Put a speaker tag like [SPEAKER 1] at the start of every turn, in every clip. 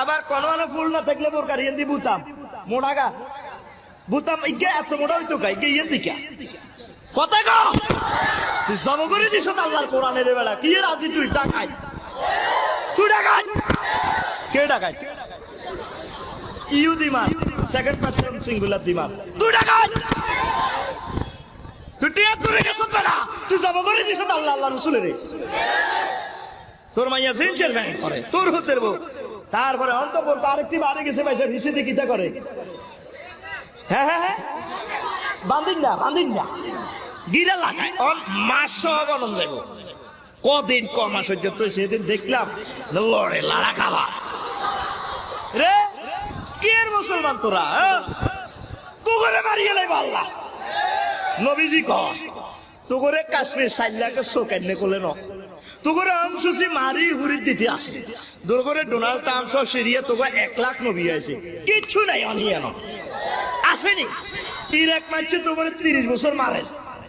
[SPEAKER 1] আবার কোন ফুল। না থাকলে মোর কার ইয়েন্দি বুতাম। মোড়াগা বুতাম ইগে এত মোড়া হইতো গে ইয়েন্দি কা। কথা কও তুই জব করে দিছ আল্লাহর কোরআনের বেড়া কি রাজি তুই? ডাকাই। তুই ডাকাই। কে ডাকাই? ইউ দিমান সেকেন্ড পার্সন সিঙ্গুলার দিমান তুই ডাকাই তুই টিয়া তুই গেছ বেড়া তুই জব করে দিছ আল্লাহ আল্লাহ রসুলের তোর মাইয়া জিনচের ব্যাংক করে তোর হতের বউ। তারপরে অন্তপর তার একটি বাড়ি গেছে ভাই সে ভিসিতে কিতা করে। হ্যাঁ হ্যাঁ হ্যাঁ। না না। গিরা লাগায় অন মাস সহ গনম যাইব। কদিন ক মাস হইতে তো সেদিন দেখলাম লড়ে লাড়া খাবা রে! মুসলমান তোরা আল্লাহ নবীজি কয় তু কাশ্মীর সাইল্লাকে শোকেন করলেন ন তু করে অংশুসি মারি হুরি দিতে আসে। দূর ডোনাল্ড ট্রাম্প সিরিয়া তোকে এক লাখ নবী আছে কিচ্ছু নাই অনিয়ান আসেনি ইরাক মারছে তো করে তিরিশ বছর মারে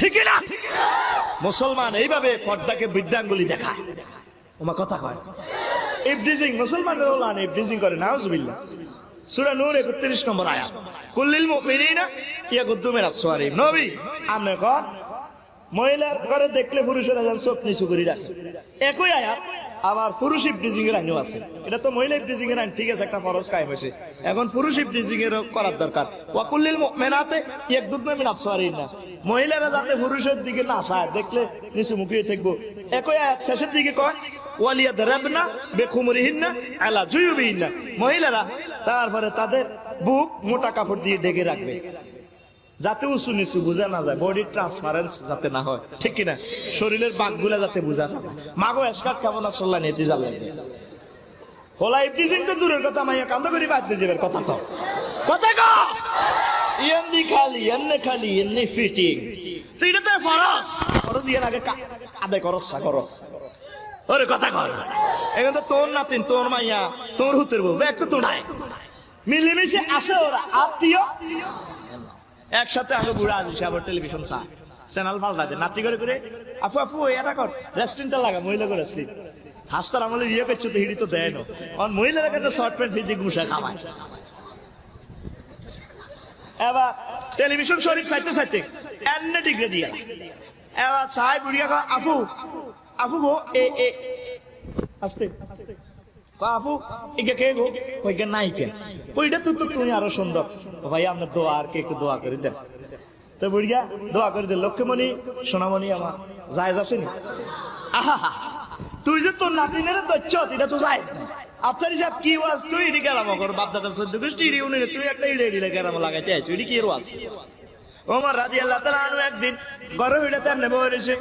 [SPEAKER 1] ঠিক না? মুসলমান এইভাবে পর্দাকে বৃদ্ধাঙ্গুলি দেখায়। তোমার কথা কয়। ইবডিজিং মুসলমান ওলান ইবডিজিং করে, নাউজুবিল্লাহ। সূরা নূর 31 নম্বর আয়াত। কুল্লিল মুমিনিনা ইয়াগুদ্দুমিন আবসারিহিম নবী, আমনে ক মহিলার ঘরে দেখলে পুরুষেরা যেন চোখ নিচু করে রাখে। একই আয়াত আবার পুরুষ ইফটিজিং এর আইনও আছে। এটা তো মহিলা ইফটিজিং এর আইন, ঠিক আছে, একটা ফরজ কায়েম হয়েছে। এখন পুরুষ ইফটিজিং এর করার দরকার। ওয়াকুল্লিল মুমিনাতে ইয়াগুদ্দু মিন আবসারিহিন্না মহিলারা যাতে পুরুষের দিকে না চায়, দেখলে নিচু মুখিয়ে থাকব। একই আয়াত শেষের দিকে কয় ওয়ালিয়া দারাবনা বেখুমরিহিন্না আলা জুয়ুবিহিন্না। মহিলারা তারপরে তাদের বুক মোটা কাপড় দিয়ে ঢেকে রাখবে। যাতে উঁচু নিচু বোঝা না যায় বডি ট্রান্সপারেন্স যাতে না হয়। ঠিক কিনা? শরীরের বাঘগুলা যাতে বোঝা না যায়। মাগো, এসকাট কেমন আসল্লা নেতি যাবে হোলা ইফটিজিং তো দূরের কথা মাইয়া কান্দ করি, বাদ যাবে কথা তো কথা ক ইয়ান্দি খালি এন্নে খালি এন্নে ফিটিং। তুই এটা তো ফরস ফরস ইয়ার আগে আদায় করস করস। ওরে, কথা কর এখন তো তোর নাতিন, তোর মাইয়া, তোর হুতের বউ। এক তো তোড়ায় মিলেমিশে আসে ওরা। আত্মীয় একসাথে আগে বুড়া আছি আবার টেলিভিশন চা। চ্যানেল পাল্টা দে, নাতি করে করে আফু আফু এটা কর রেস্টুরেন্টটা লাগা, মহিলা করে রেস্টুরেন্ট হাস্তার আমলে বিয়ে করছ তো হিড়ি তো দেয় না। কারণ মহিলারা কিন্তু শর্ট প্যান্ট ভিজি গুসা খাওয়ায় এবার টেলিভিশন শরীফ চাইতে চাইতে এনে ডিগ্রি দিয়া এবার চাই বুড়িয়া আফু আফু গো, এ এ আস্তে। আপু ইকে কে গো? কইকে নাই কে? কইটা তো তুমি আরও সুন্দর। ভাই আপনার দোয়া আর কে একটু দোয়া করে দেন। তো বুড়িয়া দোয়া করে দে লক্ষ্মীমণি, সোনামণি আমার। জায়েজ আছে নি? আহা তুই যে তোর নাতিনের দচ্ছ এটা তো জায়েজ না। আচ্ছা হিসাব কি ওয়াজ? তুই ইডি গেরাম কর বাপ দাদা সদ্য গোষ্ঠী ইডি উনি তুই একটা ইডি ইডি গেরাম লাগাইতে আইছো ইডি কি ওয়াজ? ওমর রাজি আল্লাহ আনু একদিন গরম হইটাতে এমনি বই রয়েছে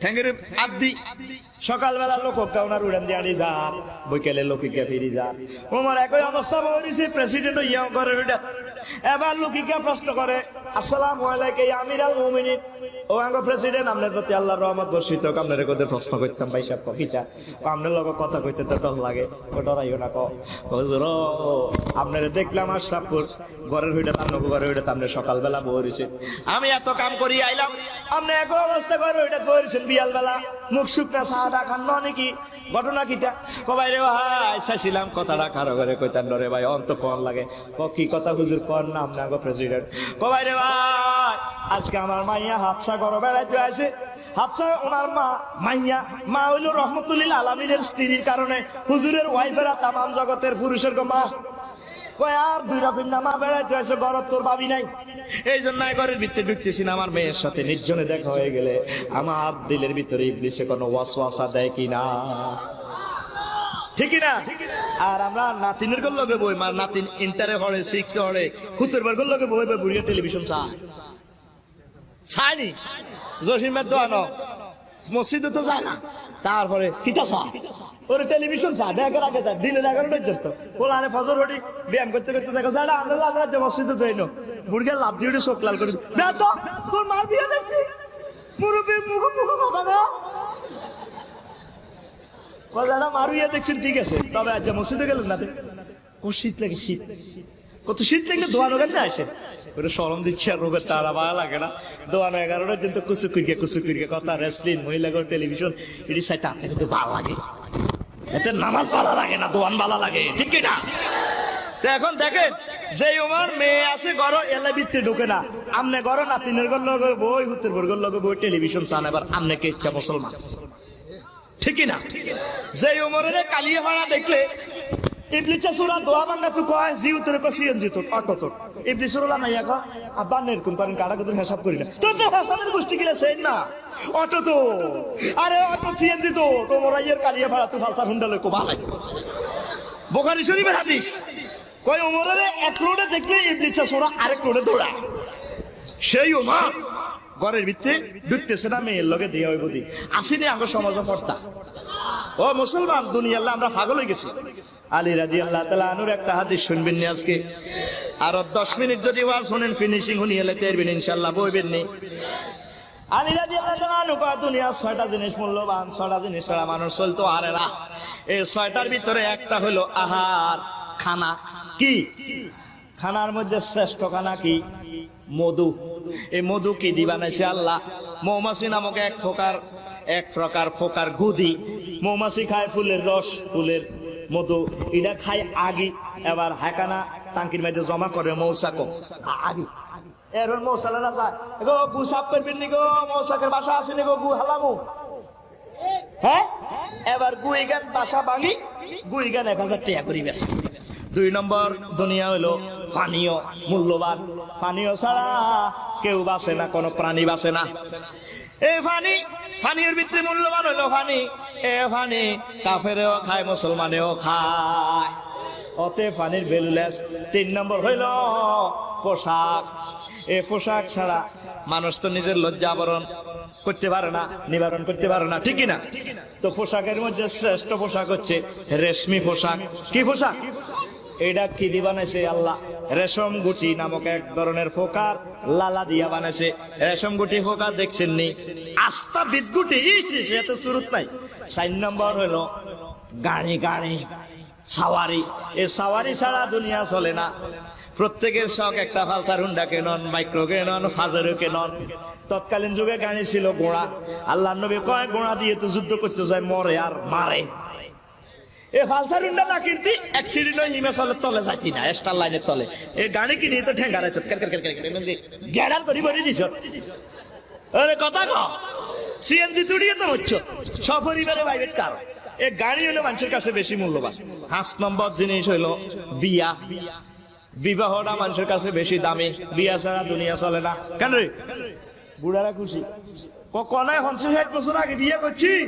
[SPEAKER 1] ঠ্যাঙ্গের আদি সকালবেলা লোক এবার লোকিকা প্রশ্ন করে, আসসালাম আমির আল ও প্রেসিডেন্ট, আপনার প্রতি রহমত বর্ষিত আপনার প্রশ্ন করতাম, ভাই সাহেব কবিতা আপনার কথা কইতে তো ডর লাগে ডরাইও না আপনার দেখলাম আশরাফপুর, ঘরের হইটা তার ঘরের হইটা আপনার সকালবেলা বহরিছে আমি এত কাম করি, আইলাম, আপনি এক অবস্থা করে ওইটা বহরিছেন বিয়াল বেলা মুখ শুকনা সাহাটা খান নাকি ঘটনা কিটা? কবাই রে ভাই, চাইছিলাম কথাটা কারও ঘরে কইতান ডরে ভাই, অন্ত কন লাগে? ক কি কথা হুজুর কন না গো প্রেসিডেন্ট কবাই রে ভাই, আজকে আমার মাইয়া হাফসা ঘর বেড়াইতে আছে হাফসা, ওনার মা, মাইয়া, মা হইল রহমতুল্লিল আলমিনের স্ত্রীর কারণে হুজুরের ওয়াইফেরা তামাম জগতের পুরুষের গো মা। কয়, আর দুই রকম নামা বেড়াইতে ঘরত তোর ভাবি নাই? এই জন্য ঘরের ভিতরে ঢুকতেছি না মেয়ের সাথে নির্জনে দেখা হয়ে গেলে আমার দিলের ভিতরে ইবলিসে কোনো ওয়াসওয়াসা দেয় কিনা ঠিক না? আর আমরা নাতিনের গল লগে বই মা নাতিন ইন্টারে হরে সিক্স হরে হুতুর বার বই বুড়িয়া টেলিভিশন চা চায়নি? জসিম মেদ দোয়ানো। মসজিদে তো যায় না। তারপরে কিতা চা? ওরে টেলিভিশন চা দিনের এগারো পর্যন্ত বলে, আরে ফজর ব্যায়াম করতে করতে দেখো আমরা মসজিদে লাভ দিয়ে চোখ লাল করে না তো দেখছি। দেখছেন, ঠিক আছে। তবে আজ মসজিদে গেলেন না শীত লাগে শীত কত শীত লাগলে দোয়ানো গান আসে সরম দিচ্ছে আর রোগের তারা ভালো লাগে না। দোয়ানো এগারোটার দিন তো কুসু কুইকে কুসু কুইকে কথা রেসলিং মহিলা টেলিভিশন এটি সাইড আপনি কিন্তু ভালো লাগে। এতে নামাজ ভালো লাগে না, দোয়ান ভালো লাগে, ঠিক না? এখন দেখেন যে আমার মেয়ে আছে, ঘর এলা ভিতরে ঢুকে না। আমনে ঘর, নাতিনের ঘর লগে বই হুতের ঘর লগে বই টেলিভিশন চান এবার, আমনে কে ইচ্ছা মুসলমান। ঠিকই না? যে উমরের কালিয়ে ভাড়া দেখলে ইবলিচা সুরা দোয়া বাঙ্গা তু কয়, জি উত্তরে কো সিএন জিত অটো তো ইবলিচ সুরা মাইয়া কো আব্বা নেরকুম করেন কাড়া কত হিসাব করি না। তো তো হিসাবের গোষ্ঠী গিলা সেন না। অটো তো। আরে অটো, সিএন জিত তোমরা ইয়ের কালিয়ে ভাড়া তু ফালসা হুন্ডা লই কো ভালাই বোখারি শরীফের হাদিস। কয় উমরের এক রোডে দেখলে ইবলিচা সুরা আরেক রোডে দৌড়া। সেই উমর ঘরের ভিত্তে ঢুকতেছে না, মেয়ের লগে দিয়ে হইব দি। আসিনি আঙ্গ সমাজ পর্দা। ও মুসলমান দুনিয়াল্লাহ আমরা পাগল হয়ে গেছি। আলী রাজি আল্লাহ তালা আনুর একটা হাদিস শুনবেন নি আজকে। আর দশ মিনিট যদি ওয়াজ শুনেন ফিনিশিং এলে তেরবেন ইনশাল্লাহ বইবেন নি। আলী দুনিয়া ছয়টা জিনিস মূল্যবান, ছয়টা জিনিস ছাড়া চলতো একটা হলো খানা। কি? মধ্যে শ্রেষ্ঠ খানা কি? মধু। এই মধু কি দি বানাইছে আল্লাহ? মৌমাছি নামক এক প্রকার এক প্রকার ফোকার গুদি। মৌমাছি খায় ফুলের রস, ফুলের মধু। এটা খায় আগি। এবার হাকানা টাঙ্কির মধ্যে জমা করে মৌসাক আগি। যায় গো গু? বাসা আছে গো, গু হ্যাঁ? এবার বাসা এক হাজার করি দুই নম্বর দুনিয়া হলো পানীয়, মূল্যবান। পানীয় ছাড়া কেউ বাঁচে না, কোনো প্রাণী বাঁচে না। এই পানি পানির ভিতরে মূল্যবান হলো পানি এ পানি কাফেরেও খায়, মুসলমানেও খায়। অতে পানির ভ্যালুলেস তিন নম্বর হইল পোশাক। এ পোশাক ছাড়া মানুষ তো নিজের লজ্জা আবরণ করতে পারে না, নিবারণ করতে পারে না, ঠিকই না? তো পোশাকের মধ্যে শ্রেষ্ঠ পোশাক হচ্ছে রেশমি পোশাক। কি পোশাক? এটা কি দি বানাইছে আল্লাহ? রেশম গুটি নামক এক ধরনের ফোকার লালা দিয়া বানাইছে। রেশম গুটি ফোকার দেখছেন নি আস্তা বিদ্যুটি এত সুরত নাই। চার নম্বর হলো গাড়ি গাড়ি, সাওয়ারি। এ সাওয়ারি ছাড়া দুনিয়া চলে না। প্রত্যেকের শখ একটা ফালসার হুন্ডা কেনন, মাইক্রো কেনন, ফাজারও কেনন। তৎকালীন যুগে গাড়ি ছিল ঘোড়া আল্লাহ নবী কয় ঘোড়া দিয়ে তো যুদ্ধ করতে যায়, মরে আর মারে। এ না এ কিনি দিছ। কথা ক। এ মানুষের কাছে বেশি মূল্যবান। পাঁচ নম্বর জিনিস হইল বিয়া। বিবাহটা মানুষের কাছে বেশি দামি। বিয়া ছাড়া দুনিয়া চলে না। কেন বুড়ারা খুশি। কনায় পঞ্চাশ ষাট বছর আগে বিয়ে করছি।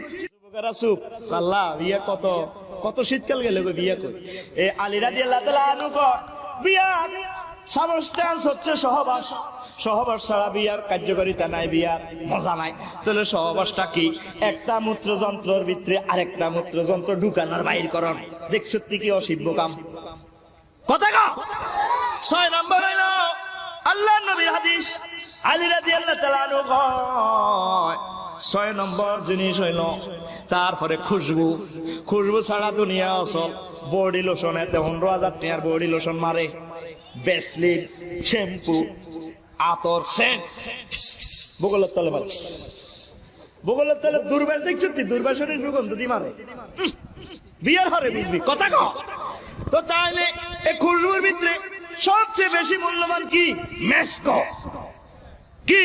[SPEAKER 1] বিয়ে কত? কত শীতকাল গেলে বিয়ে কর এ আলিরা দিয়ে বিয়া সাবস্টান্স হচ্ছে সহবাস। সহবাস ছাড়া বিয়ার কার্যকারিতা নাই বিয়ার মজা নাই। তাহলে সহবাসটা কি? একটা মূত্রযন্ত্রের ভিতরে আরেকটা মূত্রযন্ত্র ঢুকানোর বাইর করণ দেখ সত্যি কি অসিব্য কাম। কথা কা ছয় নম্বর হইল আল্লাহ নবীর হাদিস। আলী তালানু কয় ছয় নম্বর জিনিস হইল, তারপরে খুশবু। খুশবু ছাড়া দুনিয়া অসল বডি লোশন, এতে পনেরো হাজার টাকার বডি লোশন মারে। বেসলিন শ্যাম্পু, আতর, সেন্ট। বগলের তলে মারে। বগলের তলে দুর্বাস, দেখছ তুই দুর্বাসনের সুগন্ধ দি মারে। বিয়ার হরে বুঝবি, কথা ক তো তাহলে এই খুশবুর ভিতরে সবচেয়ে বেশি মূল্যবান কি? মেসকো কি?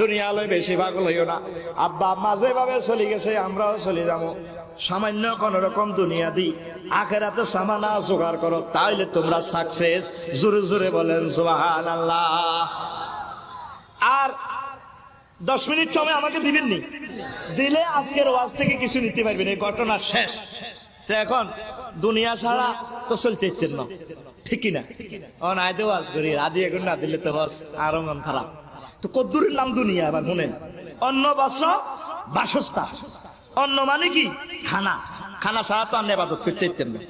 [SPEAKER 1] দুনিয়ালয় বেশি পাগল হইও না। আব্বা মাঝে ভাবে চলে গেছে, আমরাও চলে যাব। সামান্য কোন রকম দুনিয়া দি, আখেরাতে সামানা জোগাড় করো, তাইলে তোমরা সাকসেস জোরে জোরে বলেন সুবাহান আল্লাহ আর দশ মিনিট সময় আমাকে দিবেননি? দিলে আজকের ওয়াজ থেকে কিছু নিতে পারবেন, এই ঘটনা শেষ। তো এখন, দুনিয়া ছাড়া তো চলতে ইচ্ছেন না। ঠিক না ও নাই তো ওয়াজ করি, রাজি এখন না দিলে তো বাস, আরও মন খারাপ। তো কদ্দুরের নাম দুনিয়া এবার শুনেন। অন্ন বস্ত্র বাসস্থা অন্ন মানে কি? খানা। খানা ছাড়া তো আপনি আবাদত করতে ইচ্ছেন না।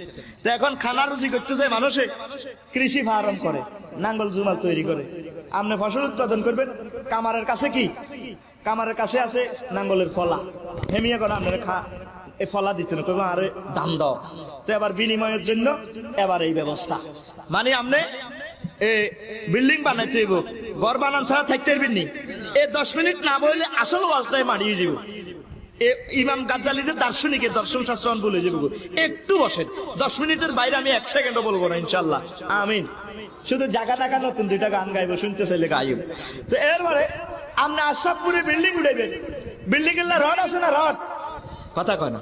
[SPEAKER 1] তো এখন খানা রুচি করতে চাই মানুষে, কৃষি ফার্ম করে, নাঙ্গল জুমাল তৈরি করে। আপনি ফসল উৎপাদন করবেন, কামারের কাছে কি? কামারের কাছে আছে নাঙ্গলের ফলা। হেমিয়া করে আপনার খা, এ ফলা দিতে না আরে দাম দাও। তো এবার বিনিময়ের জন্য এবার এই ব্যবস্থা। মানে আপনি এ বিল্ডিং বানাইতে হইব ঘর বানান ছাড়া থাকতে পারবেন নি। এ দশ মিনিট না বললে আসল অবস্থায় মারিয়ে যাব। এ ইমাম গাজ্জালি যে দার্শনিক দর্শন শাস্ত্র বলে যাব একটু বসেন। দশ মিনিটের বাইরে আমি এক সেকেন্ডও বলব না ইনশাল্লাহ আমিন। শুধু জায়গা টাকা নতুন দুইটা গান গাইবো শুনতে চাইলে গাইব তো এরপরে আপনি আশরাফপুরে বিল্ডিং উঠাইবেন। বিল্ডিং এর রড আছে না রড? কথা কয় না।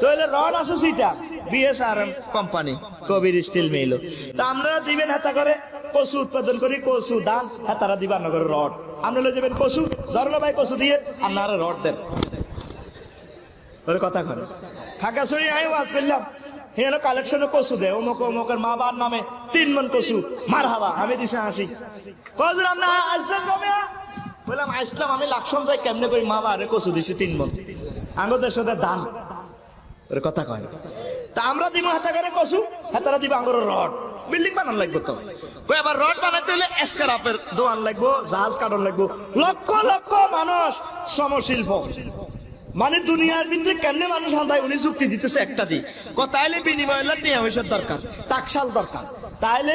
[SPEAKER 1] তাহলে রড আছে সেটা BSRM company Kabir steel mill তা আপনারা দিবেন হাতা করে কচু উৎপাদন করি কচু দান হাতারা দিবা নগর রড। আপনি লয়ে যাবেন কচু ধরলো ভাই কচু দিয়ে আপনারা রড দেন। কথা কয়। খাগাছড়ি আমি ওয়াজ করলাম। কালেকশনে কচু দে মা নামে তিন মন কচু হাবা আমি দিছে হাসি আমরা বললাম আমি কেমনে করি? মা কচু দিছি তিন কয়। তা আমরা দিব হাতা করে কচু হাতারা দিব আঙ্গুর রড। বিল্ডিং বানান লাগবে তো। আবার রড বানাইতে হলে এসকারাপের দোয়ান লাগবো, জাহাজ কাটন লাগবো। লক্ষ লক্ষ মানুষ শ্রমশিল্প মানে দুনিয়ার ভিতরে কেমনে মানুষ হান্দায় উনি যুক্তি দিতেছে একটা দিক। তাইলে বিনিময় টিয়া পয়সার দরকার টাকশাল দরকার। তাইলে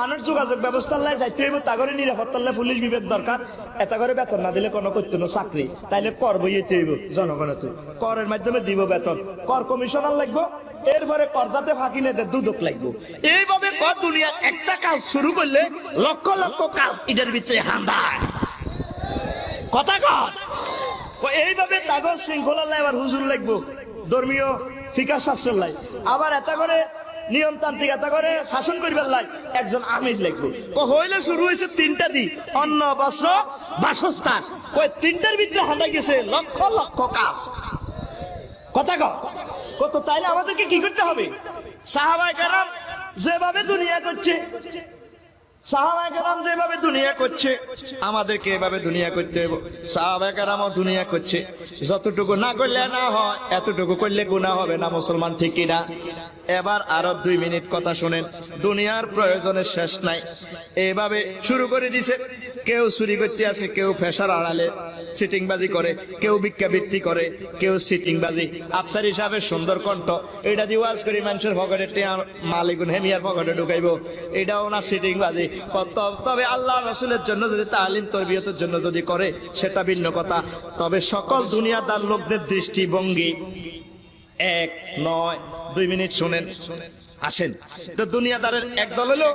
[SPEAKER 1] মানুষ যোগাযোগ ব্যবস্থা লাই যাইতে হইব, তা করে নিরাপত্তার পুলিশ বিভাগ দরকার। এটা করে বেতন না দিলে কোনো করতো না চাকরি। তাইলে কর বইয়েতে হইব জনগণের করের মাধ্যমে দিব বেতন। কর কমিশনার লাগবো এরপরে কর যাতে ফাঁকি নেতে দুদক লাগবো। এইভাবে কর দুনিয়ার একটা কাজ শুরু করলে লক্ষ লক্ষ কাজ এটার ভিতরে হান্দায় কথা কর। এইভাবে তাগজ শৃঙ্খলা আবার হুজুর লাগবো। ধর্মীয় ফিকা শাস্ত্র লাই। আবার এটা করে নিয়মতান্ত্রিক এটা করে শাসন করিবার লাই একজন আমির লাগবো। হইলে শুরু হয়েছে তিনটা দি অন্ন, বস্ত্র, বাসস্থান। ওই তিনটার ভিতরে হাঁটা গেছে লক্ষ লক্ষ কাজ। কথা কও কত তাইলে আমাদেরকে কি করতে হবে? সাহাবাই কারাম যেভাবে দুনিয়া করছে যেভাবে দুনিয়া করছে, আমাদেরকে এভাবে দুনিয়া করতে দুনিয়া করছে। যতটুকু না করলে না হয়, এতটুকু করলে গুণা হবে না, মুসলমান ঠিকই না এবার আরও দুই মিনিট কথা শুনেন। দুনিয়ার প্রয়োজনের শেষ নাই। এইভাবে শুরু করে দিছে। কেউ চুরি করতে আছে কেউ ফেসার আড়ালে সিটিং বাজি করে, কেউ ভিক্ষাবৃত্তি করে, কেউ সিটিং বাজি আফসার হিসাবে সুন্দর কণ্ঠ, এটা দিয়ে ওয়াজ করি, মানুষের টিয়া, মালিকুন হেমিয়ার পকেটে ঢুকাইবো। এটাও না সিটিং বাজি ত- তবে আল্লাহ রসুলের জন্য যদি তালিম তরবিয়তের জন্য যদি করে, সেটা ভিন্ন কথা। তবে সকল দুনিয়াদার লোকদের দৃষ্টিভঙ্গি এক, নয়, দুই মিনিট শুনেন। আসেন। তো দুনিয়াদারের এক দল হলো,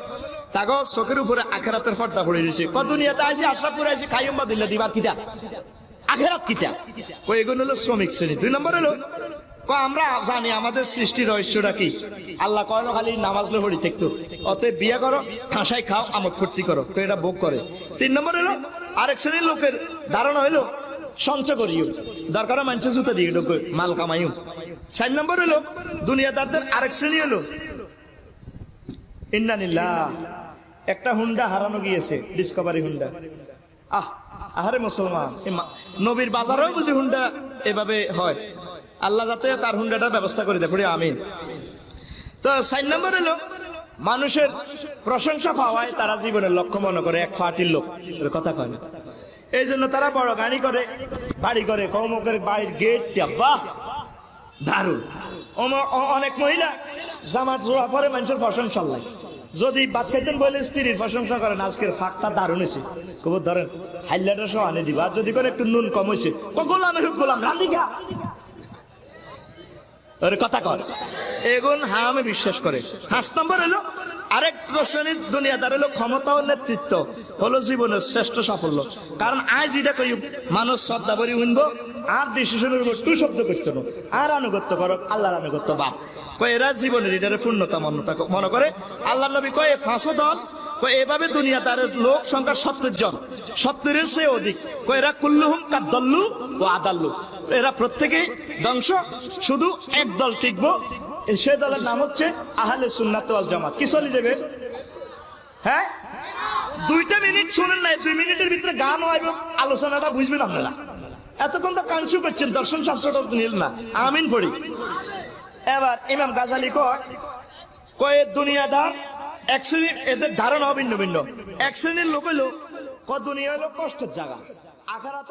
[SPEAKER 1] তাগো চোখের উপরে আখেরাতের পর্দা পড়ে দিয়েছে ক দুনিয়াতে আইসি আশরাফপুর আইসি খাইম্বা দিলে দিবার কিতা? আখেরাত কিতা? ও এগুলো হলো শ্রমিক শ্রেণি। দুই নম্বর হলো ক আমরা জানি আমাদের সৃষ্টি রহস্যটা কি? আল্লাহ কয় না, খালি নামাজ লো হরি থাকতো। অতএব বিয়ে করো ঠাসাই খাও, আমোদ ফুর্তি করো। তো এটা ভোগ করে। তিন নম্বর হলো, আরেক শ্রেণির লোকের ধারণা হলো, সঞ্চয় করিও। দরকার মানুষের জুতা দিয়ে ঢোকে, মাল কামাইও। চার নম্বর হলো দুনিয়াদারদের আরেক শ্রেণি হলো। ইন্নানিল্লাহ একটা হুন্ডা হারানো গিয়েছে ডিসকভারি হুন্ডা। আহ, আহারে মুসলমান নবীর বাজারেও বুঝি হুন্ডা এভাবে হয়। আল্লাহ যাতে তার হুন্ডাটার ব্যবস্থা করে দেয় আমিন। তো চার নম্বর হলো, মানুষের প্রশংসা পাওয়ায় তারা জীবনের লক্ষ্য মনে করে, এক ফাটির লোক কথা কয় না। এই জন্য তারা বড় গাড়ি করে, বাড়ি করে কৌমকের বাড়ির গেটটা বাহ! দারুণ। অনেক মহিলা, জামাত জোড়া পরে মানুষের প্রশংসা লাই যদি বাদ খাইতেন বলে স্ত্রীর প্রশংসা করেন, আজকের ফাঁকটা দারুণ হয়েছে। কবর ধরেন হাইলাটা সহ আনে দিবা। যদি করে একটু নুন কম হয়েছে গোলামের গোলাম রান্দিকা ওর কথা কর। এগুন হ্যাঁ আমি বিশ্বাস করে। পাঁচ নম্বর হলো, আরেক শ্রেণির দুনিয়াদার হলো ক্ষমতা ও নেতৃত্ব। হলো জীবনের শ্রেষ্ঠ সাফল্য। কারণ আজ এটা কই মানুষ শ্রদ্ধা করি উনবো আর ডিসিশনের উপর টু শব্দ করতো না। আর আনুগত্য করো, আল্লাহর আনুগত্য বাদ। কয়, এরা জীবনের এটারে পূর্ণতা মনতা মনে করে? আল্লাহ নবী কয় ফাঁসো দল। কয়, এভাবে দুনিয়াদারের লোক সংখ্যা সত্তর জন। সত্তরের সে অধিক। কয়, এরা কুল্লুহুম কাদ্দল্লু ও আদাল্লু। এরা প্রত্যেকেই ধ্বংস, শুধু এক দল টিকবো। সে দলের নাম হচ্ছে আহলে সুন্নাত জামাত। কি চলে যাবে হ্যাঁ? দুইটা মিনিট শুনেন নাই, দুই মিনিটের ভিতরে গান হয় আলোচনাটা বুঝবেন আপনারা। এতক্ষণ তো কাংশু করছেন, দর্শন শাস্ত্রটা নিল না। আমিন পড়ি। এবার ইমাম গাজালি কয় দুনিয়া দুনিয়াদার এক শ্রেণির এদের ধারণা ভিন্ন ভিন্ন। এক শ্রেণির লোক হইল ক দুনিয়া হলো কষ্টের জায়গা, আখারাত